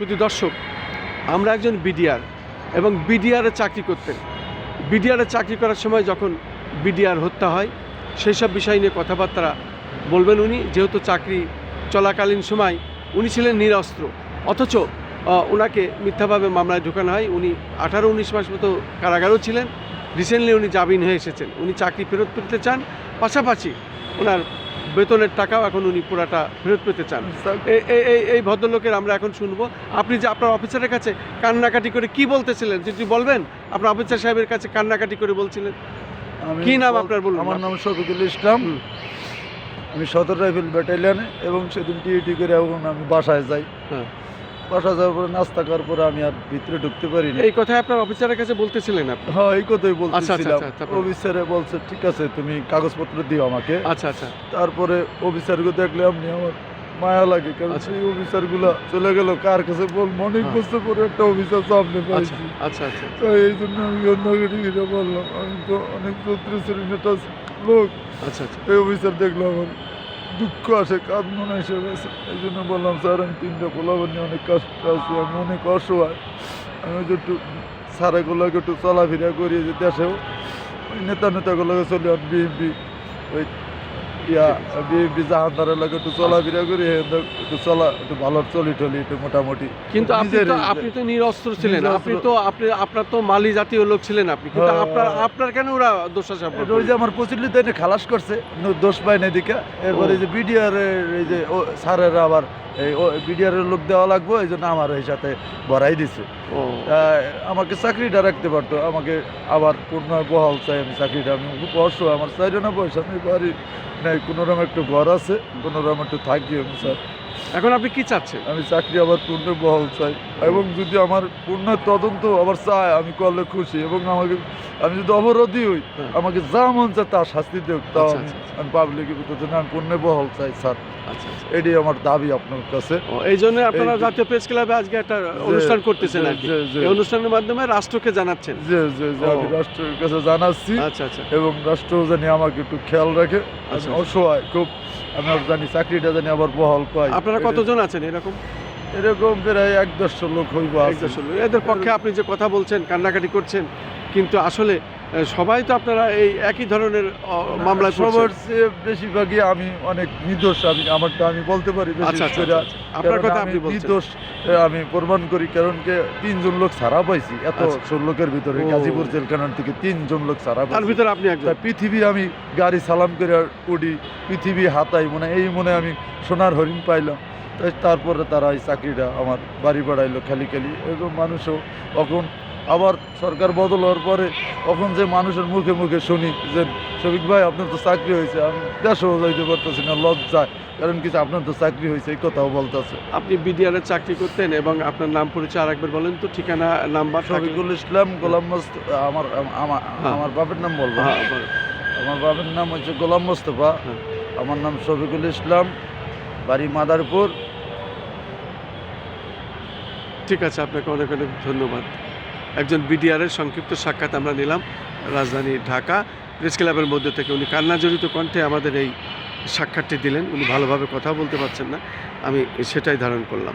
শুধু দর্শক, আমরা একজন বিডিআর এবং বিডিআরে চাকরি করতেন। বিডিআরে চাকরি করার সময় যখন বিডিআর হত্যা হয়, সেই সব বিষয় নিয়ে কথাবার্তা বলবেন উনি। যেহেতু চাকরি চলাকালীন সময় উনি ছিলেন নিরস্ত্র, অথচ ওনাকে মিথ্যাভাবে মামলায় ঢোকানো হয়। উনি আঠারো উনিশ মাস মতো কারাগারও ছিলেন। রিসেন্টলি উনি জামিন হয়ে এসেছেন। উনি চাকরি ফেরত পেতে চান। পাশাপাশি ওনার বেতনের টাকাও এখন উনি পুরাটা ফেরত পেতে চান। এই- এই ভদ্রলোকের আমরা এখন শুনব। আপনি যে আপনার অফিসারের কাছে কান্নাকাটি করে কি বলতেছিলেন? যদি বলবেন। আপনার অফিসার সাহেবের কাছে কান্নাকাটি করে বলছিলেন। কি নাম আপনার বলুন? আমার নাম শফিকুল ইসলাম। আমি সদর রাইফেল ব্যাটালিয়ানে এবং সেদিন টিউটি করে এবং আমি বাসায় যাই। হ্যাঁ। বাসা যাওয়ার পরে নাস্তা করার পরে আমি আর ভিতরে ঢুকতে পারিনি। এই কথা আপনার অফিসারের কাছে বলতেছিলেন আপনি? হ্যাঁ এই কথাই আচ্ছা, বলতেছিলাম। আচ্ছা, অফিসারে বলছে ঠিক আছে তুমি কাগজপত্র দিও আমাকে। আচ্ছা আচ্ছা। তারপরে অফিসারকে দেখলে আপনি আমার মায়া লাগে কারণ আচ্ছা। সেই অফিসারগুলো চলে গেল কার কাছে বল? অনেক হ্যাঁ। বছর পরে একটা অফিসার সামনে আচ্ছা পাইছি। আচ্ছা আচ্ছা। তো এই জন্য আমি অন্যকে বললাম আমি তো অনেক চৌত্রিশ লোক। আচ্ছা আচ্ছা। এই অফিসার দেখলাম আমার দুঃখ আসে কাঁদমন এসে গেছে এই জন্য বললাম, স্যার, আমি তিনটা পোলাবার নিয়ে অনেক কষ্ট আছি, আমি অনেক অসহায়। আমি একটু স্যারেগুলোকে একটু চলাফেরা করি যে দেশেও ওই নেতা নেতাগুলোকে চলে আর বিএনপি। ওই ইয়া বিএনপি জাহানদারের লাগে একটু চলাফেরা করি একটু চলা একটু ভালো চলি টলি একটু মোটামুটি। কিন্তু আপনি তো আপনি তো নিরস্ত্র ছিলেন আপনি তো আপনি আপনার তো মালি জাতীয় লোক ছিলেন আপনি কিন্তু হ্যাঁ। আপনার আপনার কেন ওরা দোষাচাপ এটা ওই যে আমার প্রচলিত এনে খালাস করছে দোষ পায় না এদিকে। এরপরে যে বিডিআর এই যে ও স্যারেরা আবার এই বিডিআর এর লোক দেওয়া লাগবে এই জন্য আমার এই সাথে ভরাই দিছে। আমাকে চাকরিটা রাখতে পারতো আমাকে আবার পূর্ণ বহাল চাই আমি চাকরিটা। আমি অসহায় আমার চাই না পয়সা আমি বাড়ি নাই কোনো রকম একটু ঘর আছে কোনো রকম একটু থাকি আমি স্যার। এখন আপনি কি চাচ্ছেন? আমি চাকরি আবার পূর্ণ বহাল চাই। এবং যদি আমার পূর্ণ তদন্ত আবার চায় আমি করলে খুশি। এবং আমাকে আমি যদি অবরোধী হই হ্যাঁ। আমাকে যা মন চায় তার শাস্তি দেখ তাও আচ্ছা, আমি আচ্ছা, পাবলিকের ভিতরে না আমি পূর্ণ বহাল চাই স্যার। আচ্ছা আচ্ছা। এটাই আমার দাবি আপনার কাছে। এই জন্য আপনারা জাতীয় প্রেস ক্লাবে আজকে একটা অনুষ্ঠান করতেছেন আর এই অনুষ্ঠানের মাধ্যমে রাষ্ট্রকে জানাচ্ছেন। যে যে আমি রাষ্ট্রের কাছে জানাচ্ছি। আচ্ছা আচ্ছা। এবং রাষ্ট্র জানি আমাকে একটু খেয়াল রাখে। আচ্ছা। অসহায় খুব। আমি জানি চাকরিটা জানি আবার বহাল পাই। আপনারা কতজন আছেন এরকম? এরকম প্রায় এক দেড়শো লোক হইব এক লোক। এদের পক্ষে আপনি যে কথা বলছেন কান্নাকাটি করছেন কিন্তু আসলে সবাই তো আপনারা এই একই ধরনের আহ, মামলায় সবার বেশিরভাগই আমি অনেক নির্দোষ আমি আমারটা আমি বলতে পারি আচ্ছা আচ্ছা। আচ্ছা। আপনার কথা আমি আপনি নির্দোষ আমি প্রমাণ করি কারণ কে তিনজন লোক ছাড়া পাইছি এত। লোকের ভিতরে। গাজীপুর জেলখানা থেকে তিনজন লোক ছাড়া তার ভিতরে আপনি একজন পৃথিবী আমি গাড়ি সালাম করে উঠি পৃথিবী হাতাই মনে এই মনে আমি সোনার হরিণ পাইলাম তারপরে তারা এই চাকরিটা আমার বাড়ি বাড়াইলো খালি খালি এরকম মানুষও তখন আবার সরকার বদল হওয়ার পরে তখন যে মানুষের মুখে মুখে শুনি যে শফিক ভাই আপনার তো চাকরি হয়েছে। আমি দেশেও যাইতে পারতেছি না লজ্জায়। কারণ কিছু আপনার তো চাকরি হয়েছে এই কথাও বলতেছে। আপনি বিডিআর চাকরি করতেন এবং আপনার নাম পরিচয় আর একবার বলেন তো ঠিকানা নাম্বার শফিকুল ইসলাম গোলাম মোস্ত আমার আমার হ্যাঁ। বাপের নাম বলব। হ্যাঁ, আমার বাপের নাম হচ্ছে গোলাম মোস্তফা। হ্যাঁ। আমার নাম শফিকুল ইসলাম বাড়ি মাদারপুর। ঠিক আছে আপনাকে অনেক অনেক ধন্যবাদ। একজন বিডিআর এর সংক্ষিপ্ত সাক্ষাৎ আমরা নিলাম রাজধানী ঢাকা। প্রেস ক্লাবের মধ্যে থেকে উনি কান্না জড়িত কণ্ঠে আমাদের এই সাক্ষাৎটি দিলেন। উনি ভালোভাবে কথা বলতে পারছেন না। আমি সেটাই ধারণ করলাম।